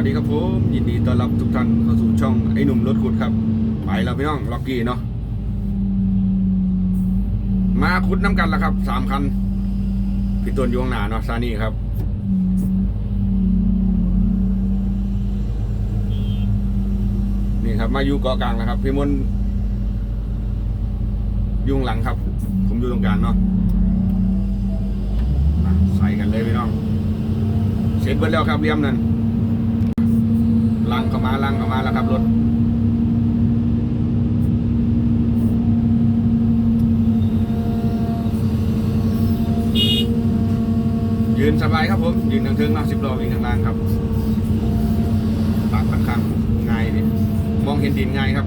วัสดีครับผมยินดีต้อนรับทุกท่านเข้าสู่ช่องไอ้หนุ่มรถขุดครับ ไปแล้วพี่น้องล็อกกี้เนาะมาขุดน้ำกันแล้วครับสามคันพี่ต้นยวงหนาเนาะซานี่ครับนี่ครับ มาอยู่เกาะกลางแล้วครับ พี่มนยุงหลังครับ ผมอยู่ตรงกลางเนาะใส่กันเลยพี่น้อง เสร็จเบิดแล้วครับเลี่ยมนั่น งเข้ามาลังเข้ามาแล้วครับรถยืนสบายครับผมยืนทางเทิงเนาสิบล้อวิ่งทางล่างครับปากค่อนข้างง่ายดิมองเห็นดินง่ายครับ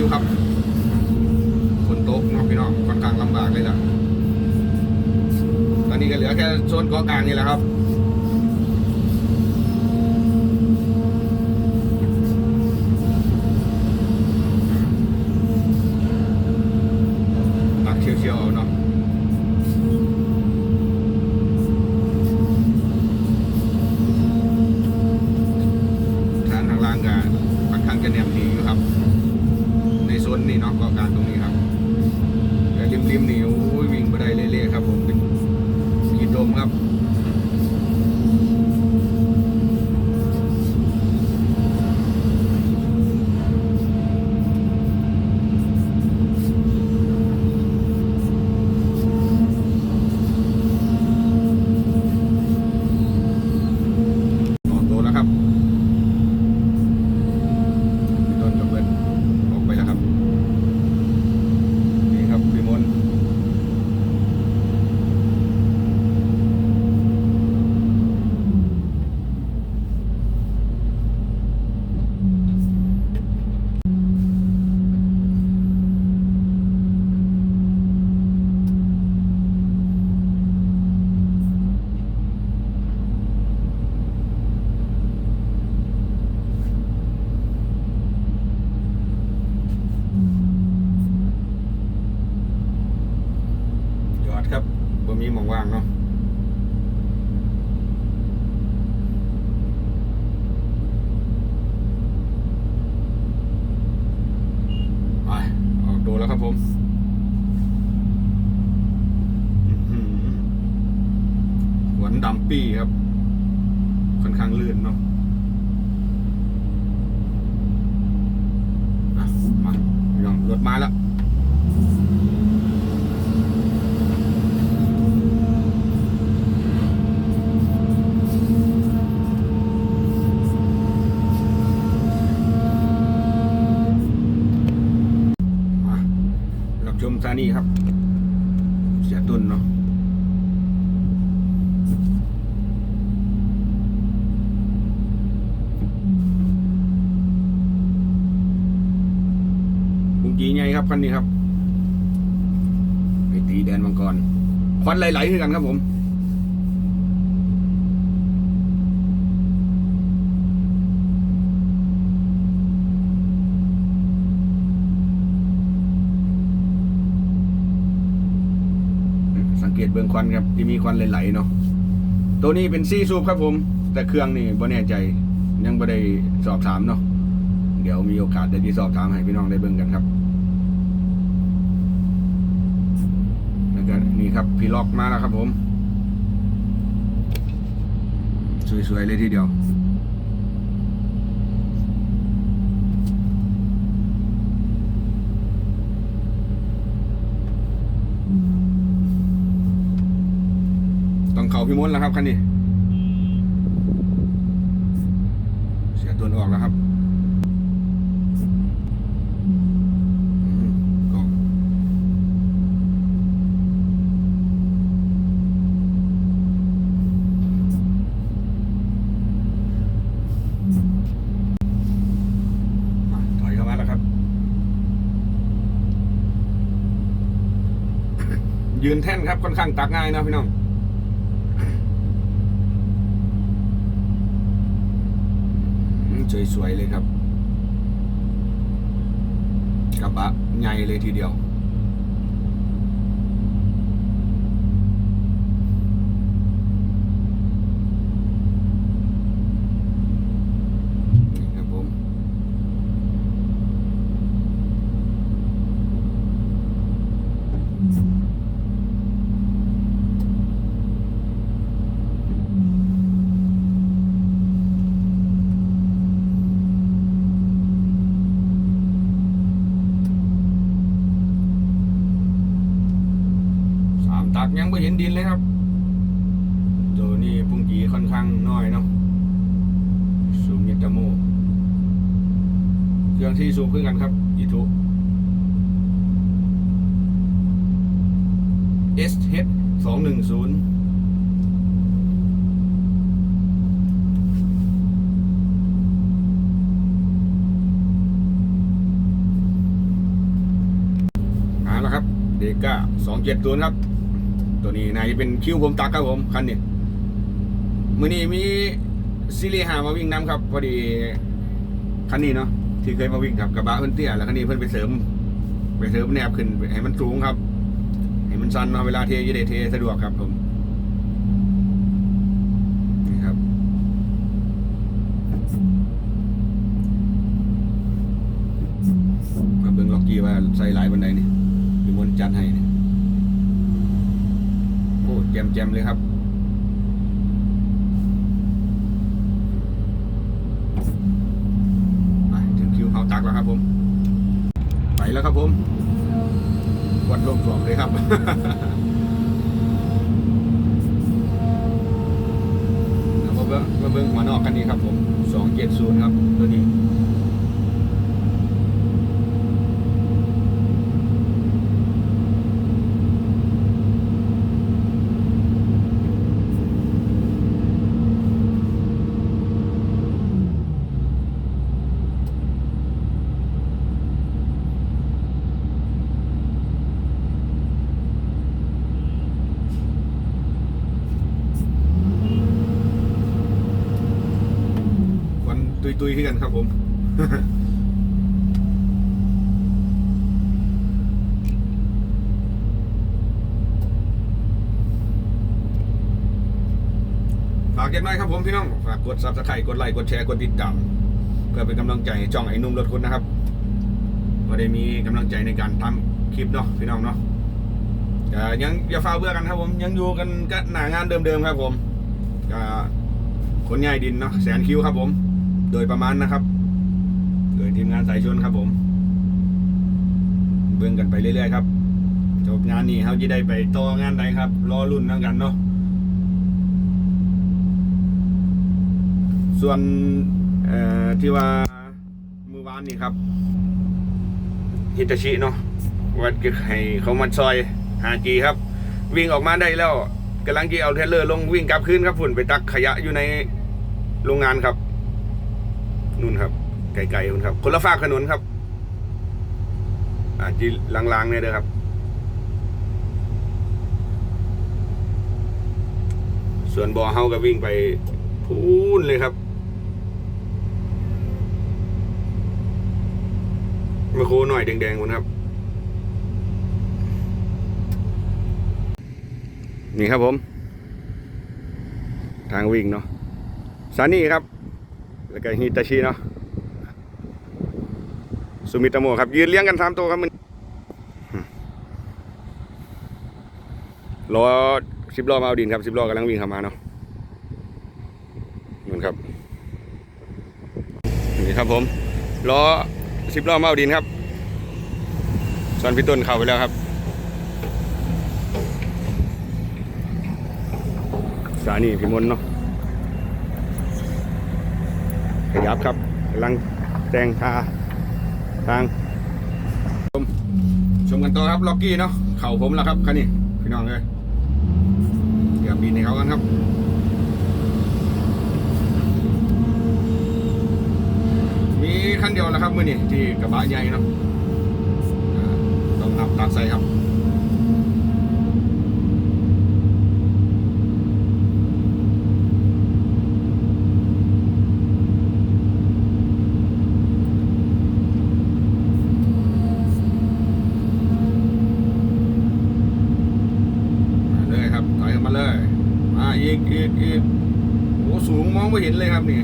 หนึ่งแสนคิวครับฝนตกนอกพี่น้องค่อนข้างลำบากเลยล่ะ ตอนนี้ก็เหลือแค่โซนเกาะกลางนี่แหละครับ บ่มีหมองว่างเนาะไปออกตัวแล้วครับผมอื้อหือหวนดำปี้ครับ ค่อนข้างลื่นเนาะอะมาพี่น้องรถมาแล้ว มารับชมซานี่ครับ เสียตุนเนาะบุงกีไงครับคั นนี้ครับ ไปตีแดนมังกรควันไหลๆคือกันครับผมสังเกตเบื้องควันครับที่มีควันไหลๆเนาะตัวนี้เป็นซี่ซูปครับผม แต่เครื่องนี่บ่แน่ใจยังบ่ได้สอบถามเนาะเดี๋ยวมีโอกาสได้ที่สอบถามให้พี่น้องได้เบิ่งกันครับแล้วก็นี่ ครับ พี่ล็อกมาแล้วครับผม สวยๆเลยทีเดียวต้องเข่าพี่มดแล้วครับคันนี้ เสียตัวออกแล้วครับอืมก็ ยืนแท่นครับค่อนข้างตักง่ายนะพี่น้องสวยๆเลยครับกระบะใหญ่เลยทีเดียว นี่ครับผม สาม ตักยังไม่เห็นดินเลยครับ ตัวนี้ปุ้งกีค่อนข้างน้อยเนาะสูงมิตาโมเครื่องที่สูงขึ้นกันครับอีทุ SH สองหนึ่งศูนย์เอาละครับเดก้าสองเจ็ดศูนย์ครับ ตัวนี้นายเป็นคิวผมตักครับผมคันนี้มือนี้มีซีรีส์หามาวิ่งน้ำครับพอดีคันนี้เนาะที่เคยมาวิ่งกับกระบะเพื่อนเตี้ยแล้วคันนี้เพื่อนไปเสริม ไปเสริมแนบขึ้นให้มันสูงครับให้มันสั้นเนาะเวลาเทจะได้เทสะดวกครับผมนี่ครับกับเบิ้งล็อกกี้ว่าใส่หลายบันไดนี่อยู่บนจัดให้นี่โอ้ แจมๆเลยครับถึงคิวเขาตักแล้วครับผม ไปแล้วครับผมวัดลมสวมเลยครับมาเบิ้งมาเบิ้งหัวนอกกันนี้ครับผมสองเจ็ดศูนย์ครับตัวนี้ วัน ตุยขึ้นกันครับผมฝากกันไว้ครับผมพี่น้อง ฝากกดซับสไครต์กดไลค์ กดแชร์ กดติดตามเพื่อเป็นกำลังใจให้ช่องไอ้นุ่มรถคุณนะครับก็ได้มีกำลังใจในการทำคลิปเนาะพี่น้องเนาะยังอย่าฟ้าเบื่อกันครับผม ยังอยู่กันกับหน้างานเดิมๆครับผมขนย้ายดินเนาะแสนคิวครับผม โดยประมาณนะครับ โดยทีมงานสายชนครับผม เบิ่งกันไปเรื่อยๆครับ จบงานนี้เขาจะได้ไปต่องานใดครับ รอรุ่นนั่งกันเนาะ ส่วนที่ว่ามือวานนี่ครับฮิตาชิเนาะวัดก็ให้เขามาซอย 5G ครับ วิ่งออกมาได้แล้วกำลังจะเอาเทรเลอร์ลงวิ่งกลับคืนครับฝุ่นไปตักขยะอยู่ในโรงงานครับ นู่นครับ ไกลๆคุณครับ คนละฝากถนนครับ อาจจะลางๆเนี่ยเด้อครับ ส่วนบ่อเฮาก็วิ่งไปพูนเลยครับมาโคหน่อยแดงๆคุณครับ นี่ครับผม ทางวิ่งเนาะซานี่ครับ แล้วก็ฮิตาชิเนาะสุมิตโมครับ ยืนเลี้ยงกันสามตัวครับมันรอสิบล้อมาเอาดินครับสิบล้อกำลังวิ่งเข้ามาเนาะนู่นครับนี่ครับผมล้อสิบล้อมาเอาดินครับส่วนพี่ต้นเข้าไปแล้วครับสานี่พี่มนเนาะข ยับครับกำลังแจงทาทางชมชมกันต่อครับล็อกกี้เนาะเข่าผมแล้วครับคันนี้พี่น้องเลยเดี๋ยวบินให้เขากันครับมีคันเดียวแหละครับมือนี่ที่กระบะใหญ่เนาะต้องอับตักใส่ครับ อีกอีกอีกโอ้สูงมองไม่เห็นเลยครับนี่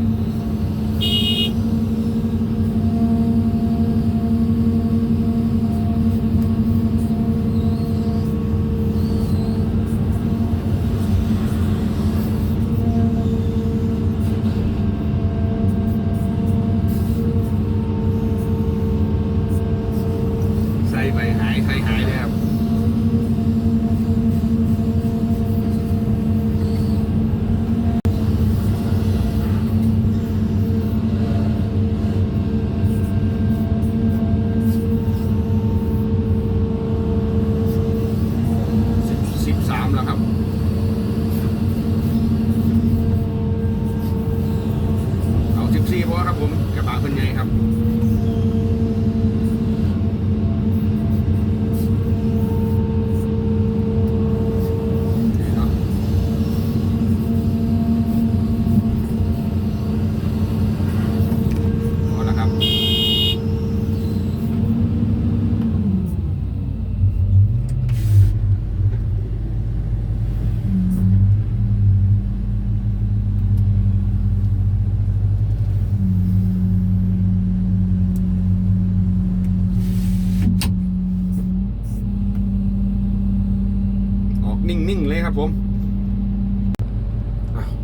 นิ่งๆเลยครับผม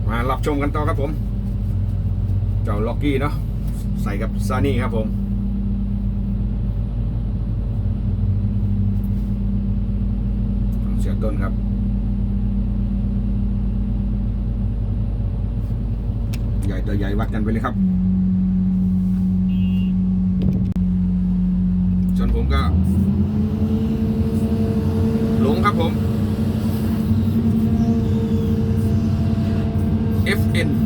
มารับชมกันต่อครับผม เจ้าล็อกกี้เนาะใส่กับซานี่ครับผมเสียต้นครับใหญ่ตัวใหญ่วัดกันไปเลยครับส่วนผมก็ หลงครับผม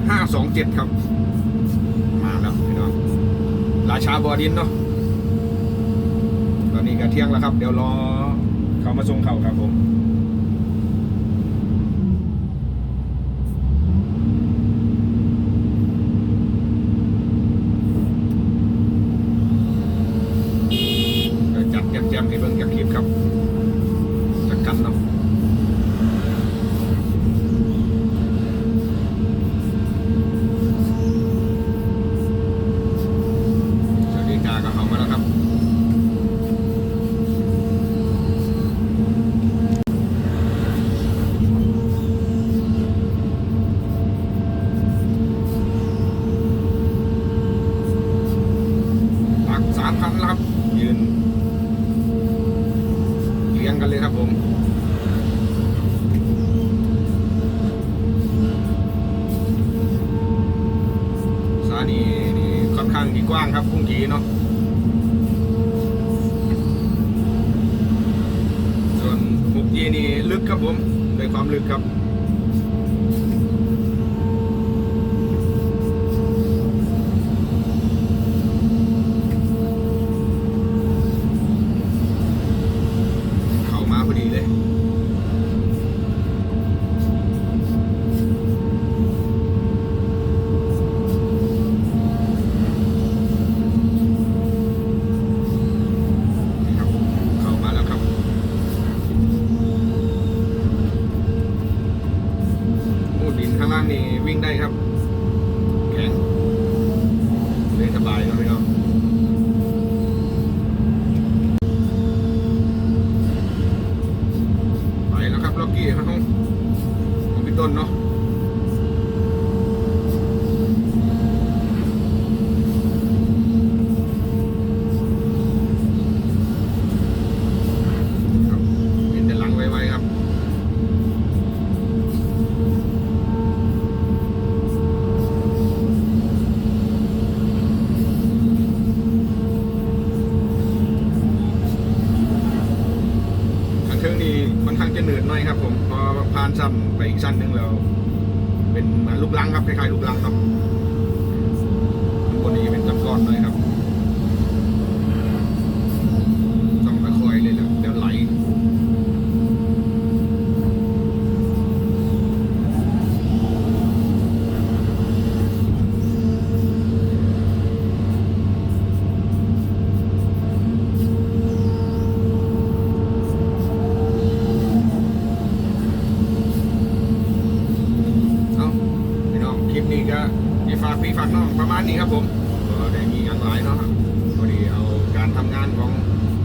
ห้าสองเจ็ดครับ มาแล้วพี่น้องราชาบอดินเนาะตอนนี้ก็เที่ยงแล้วครับ เดี๋ยวรอเขามาส่งเขาครับผม กันเลยครับผมสถานีนี่ค่อนข้างที่กว้างครับกุ้งกีเนาะ แล้วครับล็อกกี้ครับของของพี่ต้นเนาะางเครื่องนี้ค่อนข้างจะเหนื่อยหน่อยครับผมพอผ่านสั้นไปอีกสั้นหนึ่งแล้วเป็นเหมือนลูกลังครับคล้ายๆลูกลังครับข้างบนนี้เป็นตะกอนหน่อยครับ ครับผมก็ได้มีอย่างหลายเนาะพอดีเอาการทำงานของ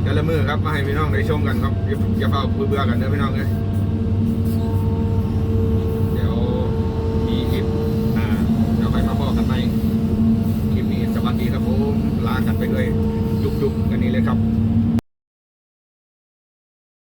แต่ละมือครับมาให้พี่น้องได้ชมกันครับอย่าอาเฝ้าเบื่อกันเด้อพี่น้องเลย